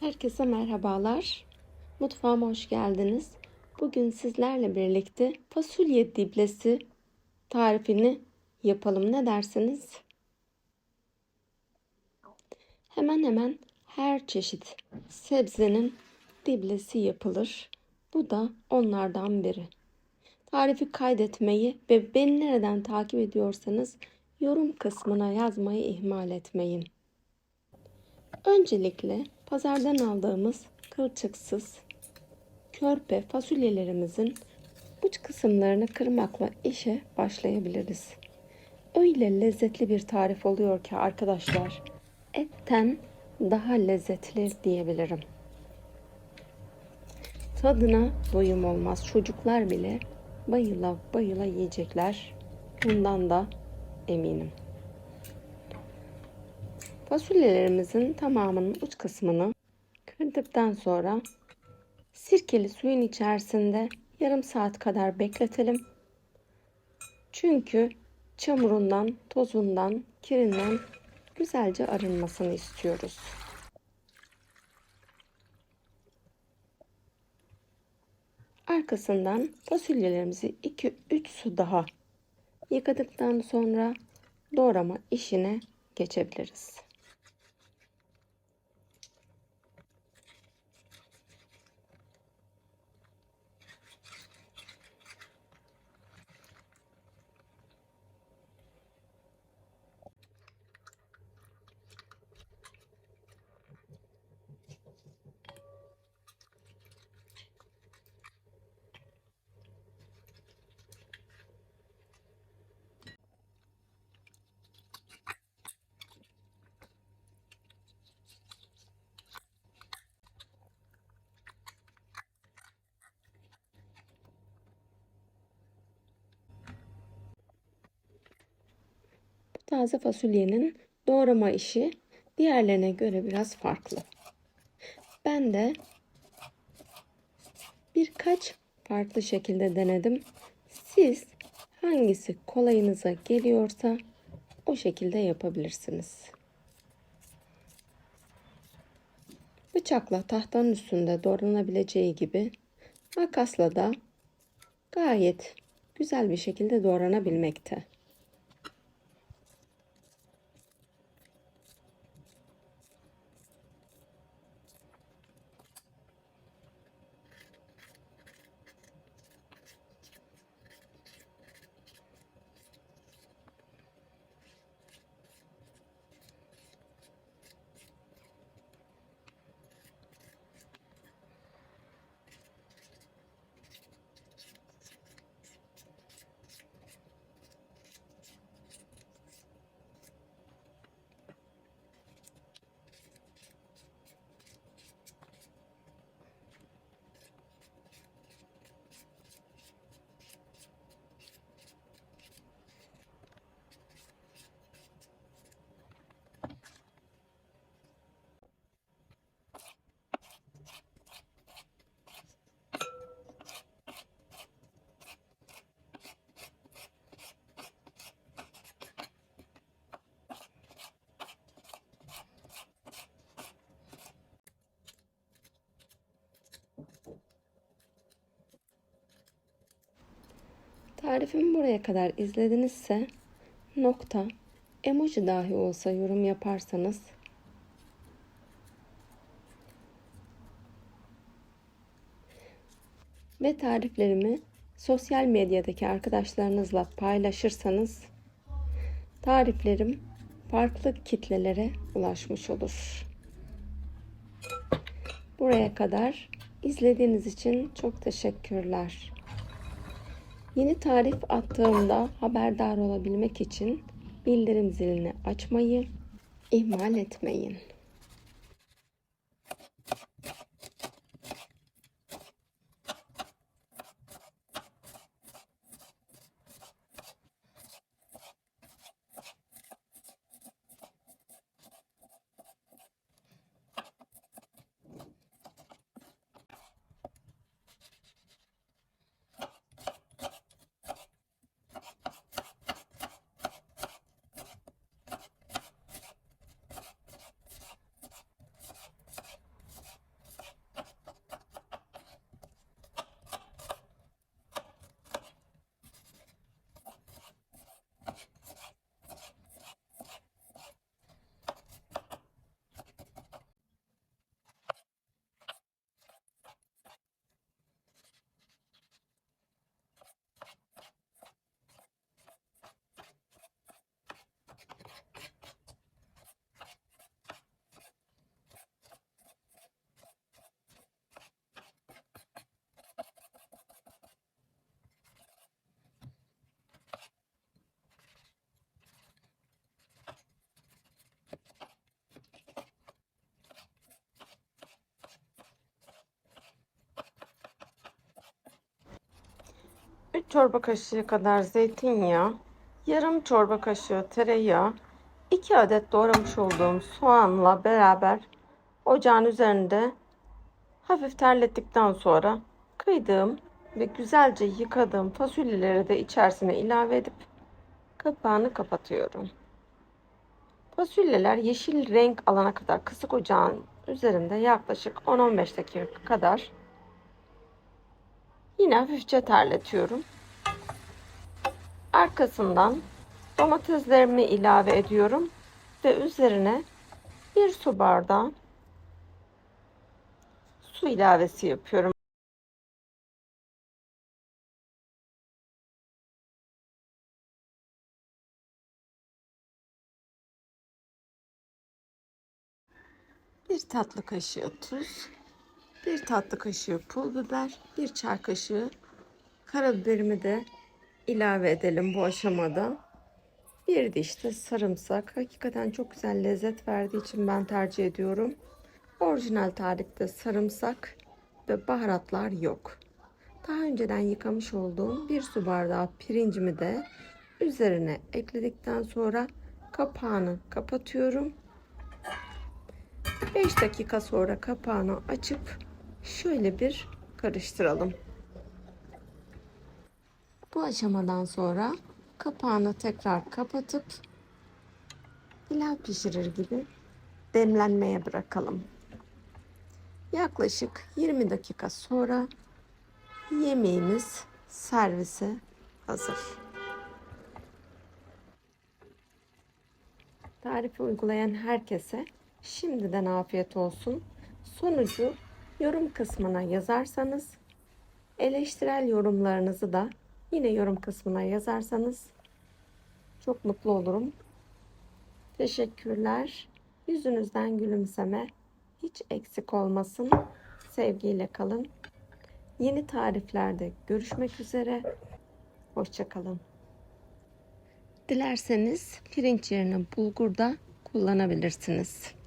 Herkese merhabalar. Mutfağıma hoş geldiniz. Bugün sizlerle birlikte fasulye diblesi tarifini yapalım. Ne dersiniz? Hemen hemen her çeşit sebzenin diblesi yapılır. Bu da onlardan biri. Tarifi kaydetmeyi ve beni nereden takip ediyorsanız yorum kısmına yazmayı ihmal etmeyin. Öncelikle pazardan aldığımız kılçıksız körpe fasulyelerimizin uç kısımlarını kırmakla işe başlayabiliriz. Öyle lezzetli bir tarif oluyor ki arkadaşlar etten daha lezzetli diyebilirim. Tadına doyum olmaz. Çocuklar bile bayıla bayıla yiyecekler. Bundan da eminim. Fasulyelerimizin tamamının uç kısmını kırdıktan sonra sirkeli suyun içerisinde yarım saat kadar bekletelim. Çünkü çamurundan, tozundan, kirinden güzelce arınmasını istiyoruz. Arkasından fasulyelerimizi 2-3 su daha yıkadıktan sonra doğrama işine geçebiliriz. Taze fasulyenin doğrama işi diğerlerine göre biraz farklı. Ben de birkaç farklı şekilde denedim. Siz hangisi kolayınıza geliyorsa o şekilde yapabilirsiniz. Bıçakla tahtanın üstünde doğranabileceği gibi makasla da gayet güzel bir şekilde doğranabilmekte. Tarifimi buraya kadar izledinizse nokta emoji dahi olsa yorum yaparsanız ve tariflerimi sosyal medyadaki arkadaşlarınızla paylaşırsanız tariflerim farklı kitlelere ulaşmış olur. Buraya kadar izlediğiniz için çok teşekkürler. Yeni tarif attığımda haberdar olabilmek için bildirim zilini açmayı ihmal etmeyin. Çorba kaşığı kadar zeytinyağı, yarım çorba kaşığı tereyağı, 2 adet doğramış olduğum soğanla beraber ocağın üzerinde hafif terlettikten sonra kıydığım ve güzelce yıkadığım fasulyeleri de içerisine ilave edip kapağını kapatıyorum. Fasulyeler yeşil renk alana kadar kısık ocağın üzerinde yaklaşık 10-15 dakika kadar yine hafifçe terletiyorum. Arkasından domateslerimi ilave ediyorum ve üzerine bir su bardağı su ilavesi yapıyorum. Bir tatlı kaşığı tuz, bir tatlı kaşığı pul biber, bir çay kaşığı karabiberimi de ilave edelim bu aşamada. Bir diş de sarımsak. Hakikaten çok güzel lezzet verdiği için ben tercih ediyorum. Orijinal tarifte sarımsak ve baharatlar yok. Daha önceden yıkamış olduğum bir su bardağı pirincimi de üzerine ekledikten sonra kapağını kapatıyorum. 5 dakika sonra kapağını açıp şöyle bir karıştıralım. Bu aşamadan sonra kapağını tekrar kapatıp pilav pişirir gibi demlenmeye bırakalım. Yaklaşık 20 dakika sonra yemeğimiz servise hazır. Tarifi uygulayan herkese şimdiden afiyet olsun. Sonucu yorum kısmına yazarsanız eleştirel yorumlarınızı da yine yorum kısmına yazarsanız çok mutlu olurum. Teşekkürler. Yüzünüzden gülümseme hiç eksik olmasın. Sevgiyle kalın. Yeni tariflerde görüşmek üzere. Hoşçakalın. Dilerseniz pirinç yerine bulgur da kullanabilirsiniz.